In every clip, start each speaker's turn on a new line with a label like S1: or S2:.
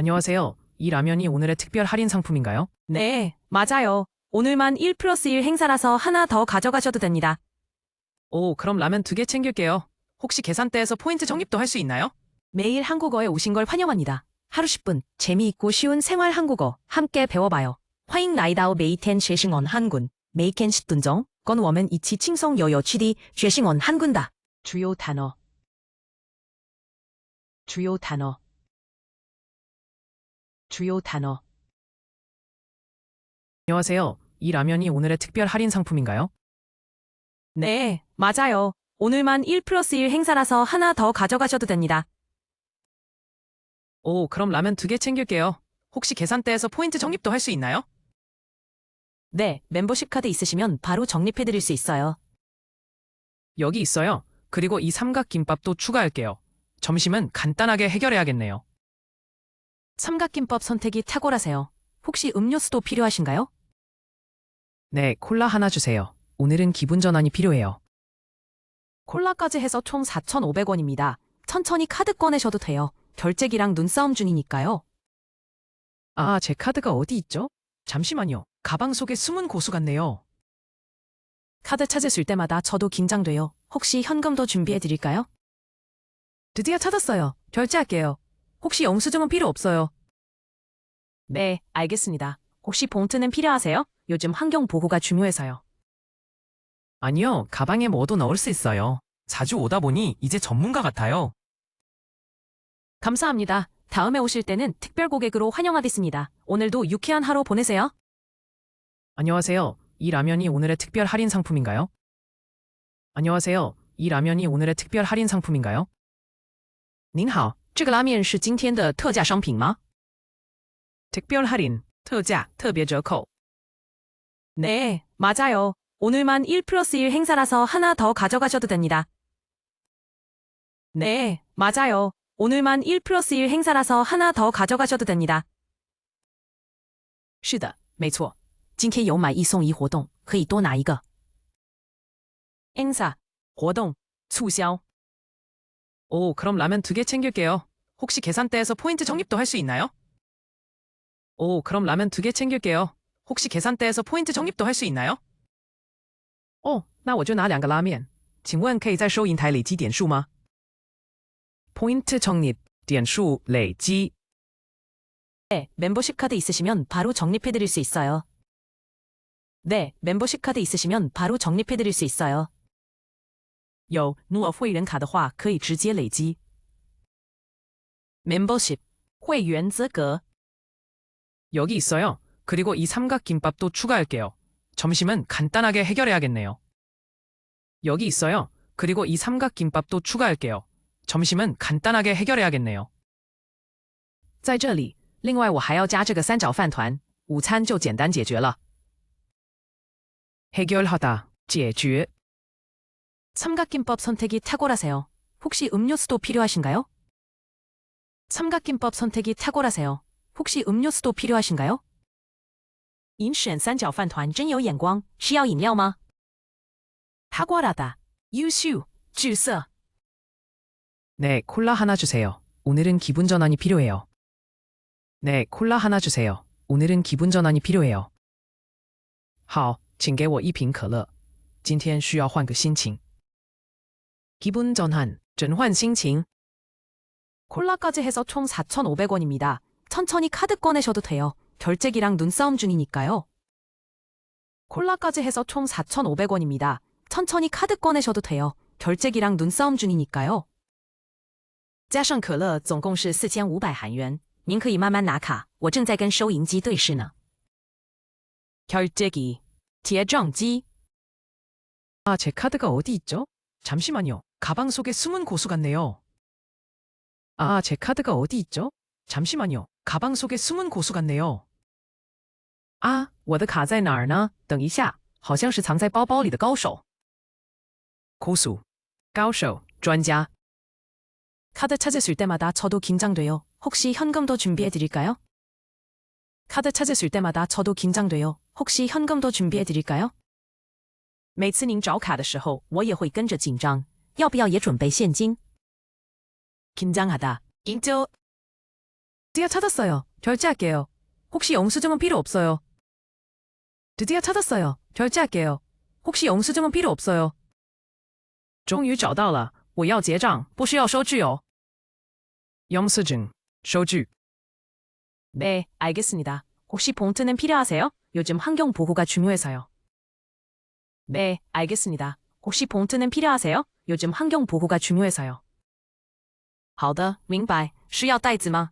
S1: 안녕하세요. 이 라면이 오늘의 특별 할인 상품인가요?
S2: 네, 네 맞아요. 오늘만 1 플러스 1 행사라서 하나 더 가져가셔도 됩니다.
S1: 오, 그럼 라면 두 개 챙길게요. 혹시 계산대에서 포인트 적립도 할 수 있나요?
S2: 매일 한국어에 오신 걸 환영합니다. 하루 10분 재미있고 쉬운 생활 한국어 함께 배워봐요. 화잉 라이다오 메이텐 쉐싱원 한군 메이켄 10분정, 건 워멘 이치 칭성 여여 취디 쉐싱원 한군다. 주요 단어 주요 단어 주요 단어.
S1: 안녕하세요. 이 라면이 오늘의 특별 할인 상품인가요?
S2: 네, 맞아요. 오늘만 1 플러스 1 행사라서 하나 더 가져가셔도 됩니다.
S1: 오, 그럼 라면 두 개 챙길게요. 혹시 계산대에서 포인트 적립도 할 수 있나요?
S2: 네, 멤버십 카드 있으시면 바로 적립해드릴 수 있어요.
S1: 여기 있어요. 그리고 이 삼각김밥도 추가할게요. 점심은 간단하게 해결해야겠네요.
S2: 삼각김밥 선택이 탁월하세요. 혹시 음료수도 필요하신가요?
S1: 네, 콜라 하나 주세요. 오늘은 기분 전환이 필요해요.
S2: 콜라까지 해서 총 4,500원입니다. 천천히 카드 꺼내셔도 돼요. 결제기랑 눈싸움 중이니까요.
S1: 아, 제 카드가 어디 있죠? 잠시만요. 가방 속에 숨은 고수 같네요.
S2: 카드 찾으실 때마다 저도 긴장돼요. 혹시 현금도 준비해 드릴까요? 드디어 찾았어요. 결제할게요. 혹시 영수증은 필요 없어요. 네, 알겠습니다. 혹시 봉투는 필요하세요? 요즘 환경 보호가 중요해서요.
S1: 아니요, 가방에 뭐도 넣을 수 있어요. 자주 오다 보니 이제 전문가 같아요.
S2: 감사합니다. 다음에 오실 때는 특별 고객으로 환영하겠습니다. 오늘도 유쾌한 하루 보내세요.
S1: 안녕하세요. 이 라면이 오늘의 특별 할인 상품인가요? 안녕하세요. 이 라면이 오늘의 특별 할인 상품인가요?
S2: 您好，这个拉面是今天的特价商品吗？
S1: 특별 할인, 特价, 特别折扣.
S2: 네, 맞아요. 오늘만 1 플러스 1 행사라서 하나 더 가져가셔도 됩니다. 네, 맞아요. 오늘만 1 플러스 1 행사라서 하나 더 가져가셔도 됩니다. 是的，没错。今天有买一送一活动，可以多拿一个。행사, 活动, 促销.
S1: 오, 그럼 라면 두 개 챙길게요. 혹시 계산대에서 포인트 적립도 할 수 있나요? 오, 그럼 라면 두 개 챙길게요. 혹시 계산대에서 포인트 적립도 할 수 있나요? 哦，那我就拿两个拉面。请问可以在收银台累积点数吗？포인트 적립, 点数累积.
S2: 네, 멤버십 카드 있으시면 바로 적립해드릴 수 있어요. 네, 멤버십 카드 있으시면 바로 적립해드릴 수 있어요. 有努尔会员卡的话，可以直接累积。membership 会员资格
S1: 여기 있어요. 그리고 이 삼각김밥도 추가할게요. 점심은 간단하게 해결해야겠네요. 여기 있어요. 그리고 이 삼각김밥도 추가할게요. 점심은 간단하게 해결해야겠네요.
S2: 在这里，另外我还要加这个三角饭团，午餐就简单解决了。
S1: 해결하다, 解决.
S2: 삼각김밥 선택이 탁월하세요. 혹시 음료수도 필요하신가요? 삼각김밥 선택이 탁월하세요. 혹시 음료수도 필요하신가요? 您选三角饭团真有眼光，需要饮料吗？ 탁월하다, 优秀, 智色.
S1: 네, 콜라 하나 주세요. 오늘은 기분 전환이 필요해요. 네, 콜라 하나 주세요. 오늘은 기분 전환이 필요해요. 好，请给我一瓶可乐。今天需要换个心情。 기분 전환, 转换心情.
S2: 콜라까지 해서 총 4,500원입니다. 천천히 카드 꺼내셔도 돼요. 결제기랑 눈싸움 중이니까요. 콜라까지 해서 총 4,500원입니다. 천천히 카드 꺼내셔도 돼요. 결제기랑 눈싸움 중이니까요. 加上可乐总共是4,500韩元。您可以慢慢拿卡，我正在跟收银机对视呢。결제기, 结账机.
S1: 아, 제 카드가 어디 있죠? 잠시만요. 가방 속에 숨은 고수 같네요. 아, 제 카드가 어디 있죠? 잠시만요. 가방 속에 숨은 고수 같네요. 아, 我的卡在哪儿呢?等一下,好像是藏在包包里的高手. 고수, 高手,专家.
S2: 카드 찾으실 때마다 저도 긴장돼요. 혹시 현금도 준비해드릴까요? 카드 찾으실 때마다 저도 긴장돼요. 혹시 현금도 준비해드릴까요? 每次您找卡的时候，我也会跟着紧张。要不要也准备现金？ 긴장하다, 긴張. 드디어 찾았어요. 결제할게요. 혹시 영수증은 필요 없어요. 드디어 찾았어요. 결제할게요. 혹시 영수증은 필요 없어요.
S1: 终于找到了，我要结账，不需要收据哦。영수증收据
S2: 네, 알겠습니다. 혹시 봉투는 필요하세요? 요즘 환경 보호가 중요해서요. 네, 알겠습니다. 혹시 봉투는 필요하세요? 요즘 환경 보호가 중요해서요. 好的，明白。需要袋子吗？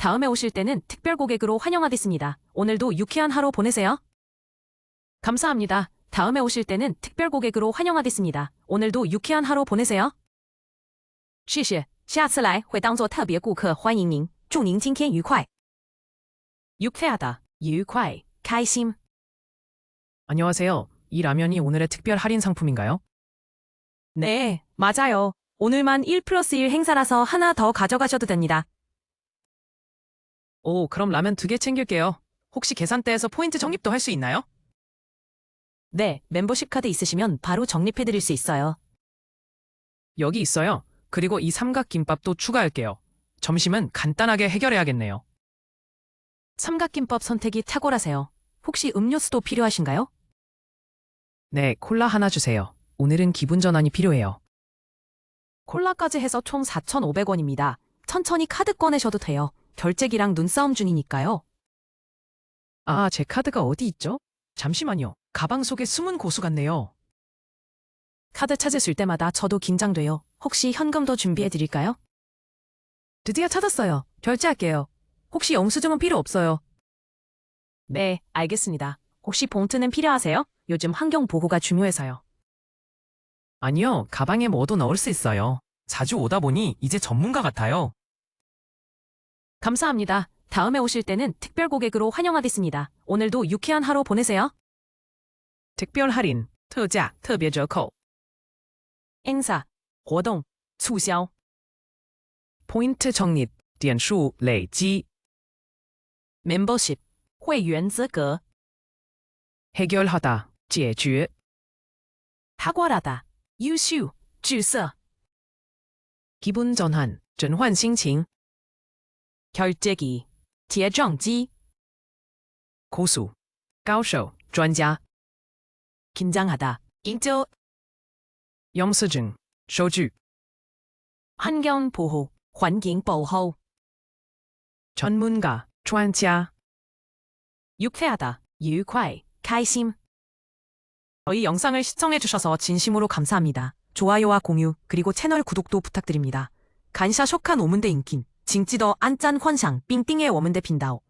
S2: 다음에 오실 때는 특별 고객으로 환영하겠습니다. 오늘도 유쾌한 하루 보내세요. 감사합니다. 다음에 오실 때는 특별 고객으로 환영하겠습니다. 오늘도 유쾌한 하루 보내세요. 谢谢，下次来会当做特别顾客欢迎您，祝您今天愉快。유쾌하다, 愉快, 开心.
S1: 안녕하세요. 이 라면이 오늘의 특별 할인 상품인가요?
S2: 네, 맞아요. 오늘만 1 플러스 1 행사라서 하나 더 가져가셔도 됩니다.
S1: 오, 그럼 라면 두 개 챙길게요. 혹시 계산대에서 포인트 적립도 할 수 있나요?
S2: 네, 멤버십 카드 있으시면 바로 적립해드릴 수 있어요.
S1: 여기 있어요. 그리고 이 삼각김밥도 추가할게요. 점심은 간단하게 해결해야겠네요.
S2: 삼각김밥 선택이 탁월하세요. 혹시 음료수도 필요하신가요?
S1: 네, 콜라 하나 주세요. 오늘은 기분 전환이 필요해요.
S2: 콜라까지 해서 총 4,500원입니다. 천천히 카드 꺼내셔도 돼요. 결제기랑 눈싸움 중이니까요.
S1: 아, 제 카드가 어디 있죠? 잠시만요. 가방 속에 숨은 고수 같네요.
S2: 카드 찾으실 때마다 저도 긴장돼요. 혹시 현금도 준비해 드릴까요? 드디어 찾았어요. 결제할게요. 혹시 영수증은 필요 없어요. 네, 알겠습니다. 혹시 봉투는 필요하세요? 요즘 환경 보호가 중요해서요.
S1: 아니요, 가방에 뭐도 넣을 수 있어요. 자주 오다 보니 이제 전문가 같아요.
S2: 감사합니다. 다음에 오실 때는 특별 고객으로 환영하겠습니다. 오늘도 유쾌한 하루 보내세요.
S1: 특별 할인, 特价,特别折扣.
S2: 행사, 活动, 促销.
S1: 포인트 적립, 点数累积,
S2: membership, 会员资格.
S1: 해결하다, 解决,
S2: 탁월하다, 优秀, 至色.
S1: 기분 전환, 转换心情,
S2: 결제기, 结账机.
S1: 고수, 高手,专家,
S2: 긴장하다, 紧张.
S1: 영수증, 收据,
S2: 환경 보호, 环境保护.
S1: 전문가, 专家.
S2: 유쾌하다, 愉快, 开心. 저희 영상을 시청해주셔서 진심으로 감사합니다. 좋아요와 공유, 그리고 채널 구독도 부탁드립니다. 간샤 쇼칸 오문대 인킨, 빈다오.